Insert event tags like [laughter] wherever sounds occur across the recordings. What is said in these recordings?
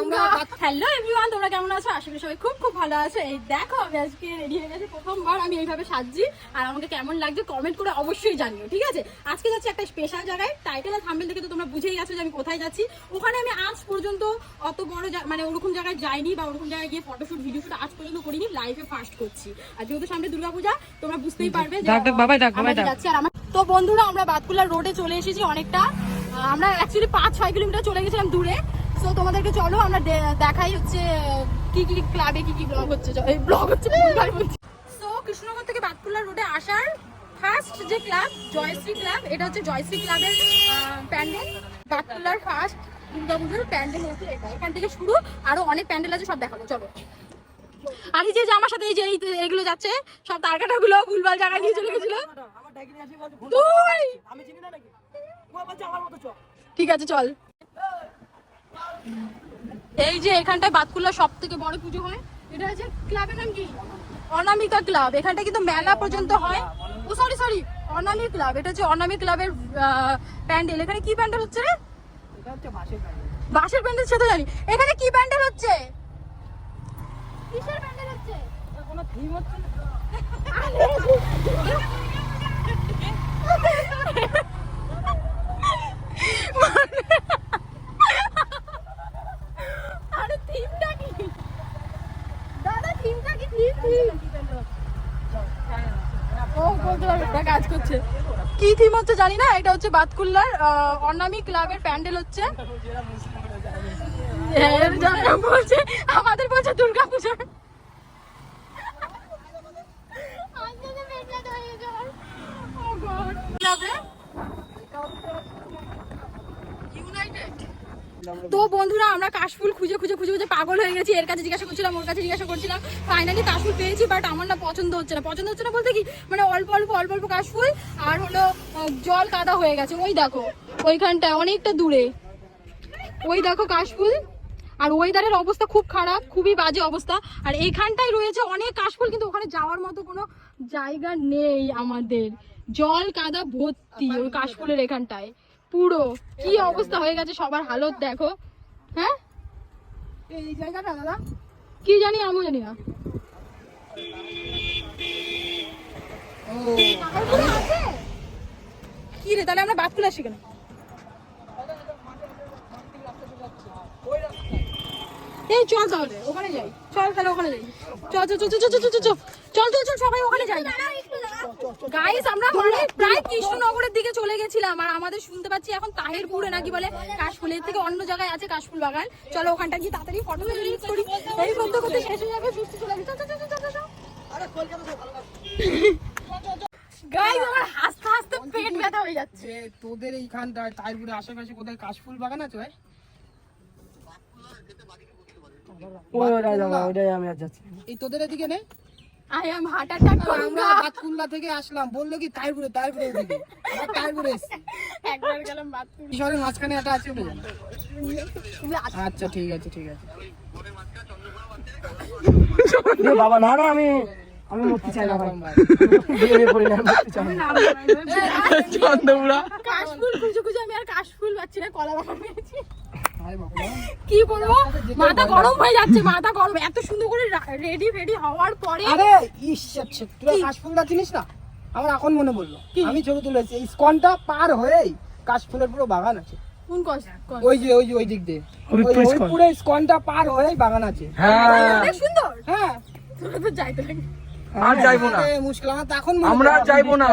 আমরা hello everyone তোমরা কেমন আছো? আশা করি সবাই খুব খুব ভালো আছো। এই দেখো আমি আজকে রেডি হয়ে গেছি প্রথমবার আমি এইভাবে সাজছি। আর আমাকে কেমন লাগছে কমেন্ট করে অবশ্যই জানিও ঠিক আছে? আজকে যাচ্ছি একটা স্পেশাল জায়গায় টাইটেল আর থাম্বেল দেখে তো তোমরা বুঝেই গেছো যে আমি কোথায় যাচ্ছি। ওখানে আমি আজ পর্যন্ত অত বড় মানে ওরকম জায়গায় যাইনি বা ওরকম জায়গায় গিয়ে ফটোশুট ভিডিও শুট আজ পর্যন্ত করিনি লাইফে ফার্স্ট করছি। আর যেহেতু সামনে দুর্গাপূজা তোমরা বুঝতেই পারবে যে। যাচ্ছি আর আমার তো বন্ধুরা আমরা বাতকুলার রোডে চলে এসেছি অনেকটা। আমরা অ্যাকচুয়ালি পাঁচ ছয় কিলোমিটার চলে গেছিলাম দূরে। সো তোমাদেরকে চলো আমরা দেখাই হচ্ছে কি কি ক্লাবে কি কি ব্লগ হচ্ছে। এই ব্লগ হচ্ছে সো কৃষ্ণনগর থেকে বাতকুলার রোডে আসার ফার্স্ট যে ক্লাব জয়শ্রী ক্লাব এটা হচ্ছে জয়শ্রী ক্লাবের প্যান্ডেল বাতকুলার ফার্স্ট দুর্গাপুজোর প্যান্ডেল হচ্ছে এটা। এখান থেকে শুরু আরও অনেক প্যান্ডেল আছে সব দেখাবো চলো। আর এই যে আমার সাথে এই যে এগুলো যাচ্ছে সব তার কাটাগুলো ভুলভাল জায়গায় নিয়ে চলে গেছিল। ঠিক আছে চল। এই যে এখানটায় বাতকুল্লা সব থেকে বড় পুজো হয় এটা হচ্ছে ক্লাবের নাম কি অনামিকা ক্লাব এখানটা কিন্তু মেলা পর্যন্ত হয় ও সরি সরি অনামি ক্লাব এটা হচ্ছে অনামি ক্লাবের প্যান্ডেল এখানে কি প্যান্ডেল হচ্ছে রে বাঁশের প্যান্ডেল সে তো জানি এখানে কি প্যান্ডেল হচ্ছে কিসের প্যান্ডেল হচ্ছে আরে থিমটা কি দাদা থিমটা কি থিম থিম ও এটা কাজ করছে কি থিম হচ্ছে জানি না এটা হচ্ছে বাতকুল্লার আহ, ক্লাবের প্যান্ডেল হচ্ছে। হ্যাঁ, আমাদের বলছে দুর্গা তো বন্ধুরা, আমরা কাশফুল খুঁজে খুঁজে খুঁজে খুঁজে পাগল হয়ে গেছি। এর কাছে জিজ্ঞাসা করছিলাম, ওর কাছে জিজ্ঞাসা করছিলাম। ফাইনালি কাশফুল পেয়েছি বাট আমার না পছন্দ হচ্ছে না। পছন্দ হচ্ছে না বলতে কি মানে অল্প অল্প অল্প অল্প কাশফুল আর হলো জল কাদা হয়ে গেছে। ওই দেখো ওইখানটায় অনেকটা দূরে। ওই দেখো কাশফুল। আর ওয়েদারের অবস্থা খুব খারাপ, খুবই বাজে অবস্থা। আর এইখানটায় রয়েছে অনেক কাশফুল, কিন্তু ওখানে যাওয়ার মতো কোনো জায়গা নেই আমাদের। জল কাদা ভর্তি ওই কাশফুলের এখানটায়। পুরো কি অবস্থা হয়ে গেছে সবার হালত দেখো হ্যাঁ এই জায়গাটা দাদা কি জানি আমিও জানি না? কি রে তাহলে আমরা বাদ খুলে আসি কেন এই চল তাহলে ওখানে যাই চল তাহলে ওখানে যাই চল চল চল চল চল চল চল চল চল চল চল সবাই ওখানে যাই গাইস আমরা মানে প্রায় কৃষ্ণনগরের দিকে চলে গেছিলাম আর আমাদের শুনতে পাচ্ছি এখন তাহেরপুরে নাকি বলে কাশফুলের থেকে অন্য জায়গায় আছে কাশফুল বাগান। চলো ওখানটা গিয়ে তাড়াতাড়ি ফটো করি এই করতে করতে শেষ হয়ে যাবে। ফিরতে চলে যাবে গাইস আমার হাসতে হাসতে পেট ব্যথা হয়ে যাচ্ছে। তোদের এইখানটায় তাইরপুরে আশেপাশে কোথায় কাশফুল বাগান আছে ভাই? এই তোদের এদিকে নেই? আই এম হার্ট অ্যাটাক আমরা বাতকুল্লা থেকে আসলাম। বলল কি তাইরপুরে তাইরপুরে ওদিকে আমরা তাইরপুরে এসেছি। একবার গেলাম বাথরুম কিশোরের মাঝখানে একটা আছে জানো? আচ্ছা ঠিক আছে ঠিক আছে। বাবা না না আমি আমি মরতে চাই না ভাই। বিয়ে বিয়ে করি না মরতে চাই না। চন্দ্রপুরা কাশফুল খুঁজে খুঁজে আমি আর কাশফুল পাচ্ছি না কলা বাগান পেয়েছি। কি করব মাথা গরম হয়ে যাচ্ছে মাথা গরম। এত সুন্দর করে রেডি ফেডি হওয়ার পরে আরে ইস আচ্ছা তুই কাশফুলটা চিনিস না? আমার এখন মনে পড়ল। আমি ছবি তুলেছি এই স্কনটা পার হয়েই কাশফুলের পুরো বাগান আছে। কোন ওই যে ওই যে ওই দিক দিয়ে। পুরো স্কনটা পার হয়েই বাগান আছে। হ্যাঁ। সুন্দর। হ্যাঁ। তোরা তো যাইতে আর যাইবো না। মুশকিল। আমার এখন আমরা যাইবো না।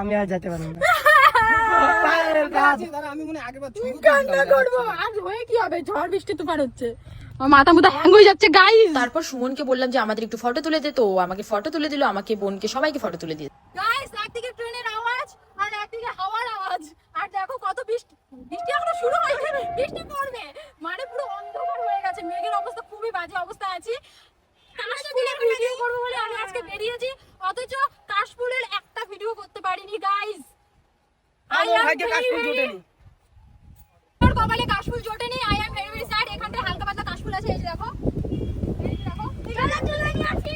আমি আর যেতে পারব না। [laughs] পায়ের কাজ আছে, আমি মনে হয় কান্না করব? আর হয়ে কি হবে? ঝড় বৃষ্টি তুফান হচ্ছে। মাথা মুথা হ্যাং হয়ে যাচ্ছে গাইস তারপর সুমনকে বললাম যে আমাদের একটু ফটো তুলে দে। তো আমাকে ফটো তুলে দিল আমাকে বোনকে সবাইকে ফটো তুলে দিয়ে গাইস একদিকে ট্রেনের আওয়াজ আর একদিকে হাওয়ার আওয়াজ। আর দেখো কত বৃষ্টি। বৃষ্টি এখনও শুরু হয়নি। বৃষ্টি পড়বে মানে পুরো অন্ধকার হয়ে গেছে মেঘের অবস্থা খুবই বাজে অবস্থায় আছি কাশফুলের ভিডিও করব বলে আমি আজকে বেরিয়েছি অথচ কাশফুলের একটা ভিডিও করতে পারিনি গাইস আমার ভাগ্যে কাশফুল জোটেনি। তোর কপালে কাশফুল জোটেনি I am very very sad এখানটায় হালকা পাতলা কাশফুল আছে এই যে দেখো। এই দেখো। চলো চলো নিয়ে আসি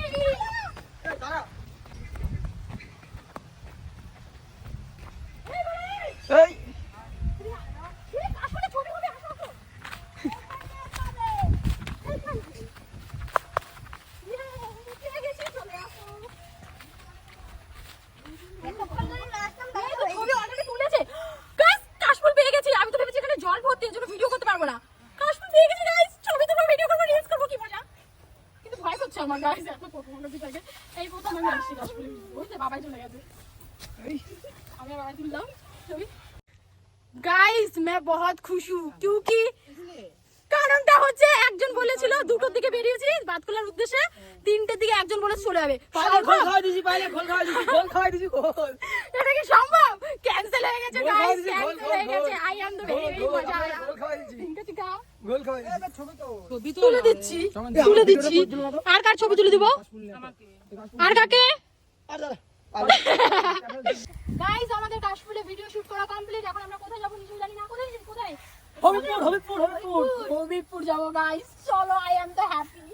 আমি আসছি কাশফুলে ওই যে বাবাই চলে গেছে আমি বাবাই তুললাম ছবি গাইস मैं बहुत खुश हूँ क्योंकि কারণটা হচ্ছে একজন বলেছিল দুটোর দিকে বেরিয়েছি বাদ খোলার উদ্দেশ্যে তিনটের দিকে একজন বলে চলে যাবে পাগল খোল খোল। খাওয়াই দিছি বাইরে খোল খাওয়াই দিছি খোল খাওয়াই দিছি খোল এটা কি সম্ভব ক্যান্সেল হয়ে গেছে গোল খাওয়াই গাইস দিছি, গোল, ক্যান্সেল হয়ে গোল, গেছে গোল। I am the very very মজা আয়া গোল খাওয়াই দিছি তিনটে টিকা গোল খাওয়াই দিছি ছবি তো তুলে দিচ্ছি তুলে দিচ্ছি। আর কার ছবি তুলে দিব? আর কাকে? গাইস আমাদের কাশফুলে ভিডিও শুট করা কমপ্লিট এখন আমরা কোথায় যাব নিজেও জানি না। কোথায়? যাব কোথায় হবিপুর হবিপুর হবিপুর হবিপুর যাব গাইস চলো I am the happy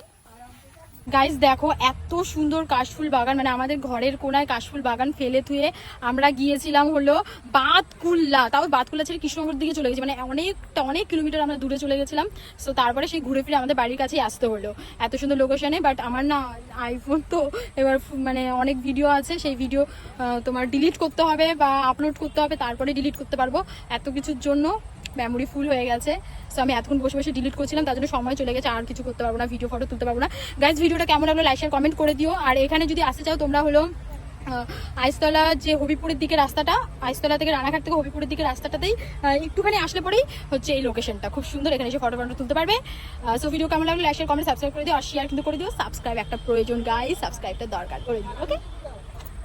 guys দেখো, এত সুন্দর কাশফুল বাগান মানে আমাদের ঘরের কোনায় কাশফুল বাগান ফেলে থুয়ে আমরা গিয়েছিলাম হলো বাতকুল্লা। তাও বাতকুল্লা ছেড়ে কৃষ্ণনগর দিকে চলে গেছি মানে অনেকটা অনেক কিলোমিটার আমরা দূরে চলে গেছিলাম। সো তারপরে সেই ঘুরে ফিরে আমাদের বাড়ির কাছেই আসতে হলো। এত সুন্দর লোকেশনে বাট আমার না আইফোন তো এবার মানে অনেক ভিডিও আছে, সেই ভিডিও তোমার ডিলিট করতে হবে বা আপলোড করতে হবে, তারপরে ডিলিট করতে পারব। এত কিছুর জন্য মেমোরি ফুল হয়ে গেছে। সো আমি এতক্ষণ বসে বসে ডিলিট করছিলাম, তার জন্য সময় চলে গেছে, আর কিছু করতে পারব না ভিডিও ফটো তুলতে পারব না। গাইজ ভিডিওটা কেমন লাগল লাইক শেয়ার কমেন্ট করে দিও। আর এখানে যদি আসতে চাও, তোমরা হলো আইসতলা যে হবিপুরের দিকে রাস্তাটা, আইসতলা থেকে রানাঘাট থেকে হবিপুরের দিকে রাস্তাটাতেই একটুখানি আসলে পরেই হচ্ছে এই লোকেশনটা খুব সুন্দর, এখানে এসে ফটো ফটো তুলতে পারবে। সো ভিডিও কেমন লাগল লাইক শেয়ার কমেন্ট সাবস্ক্রাইব করে দিও। আর শেয়ার কিন্তু করে দিও। সাবস্ক্রাইব একটা প্রয়োজন গাইজ সাবস্ক্রাইবটা দরকার, করে দিও ওকে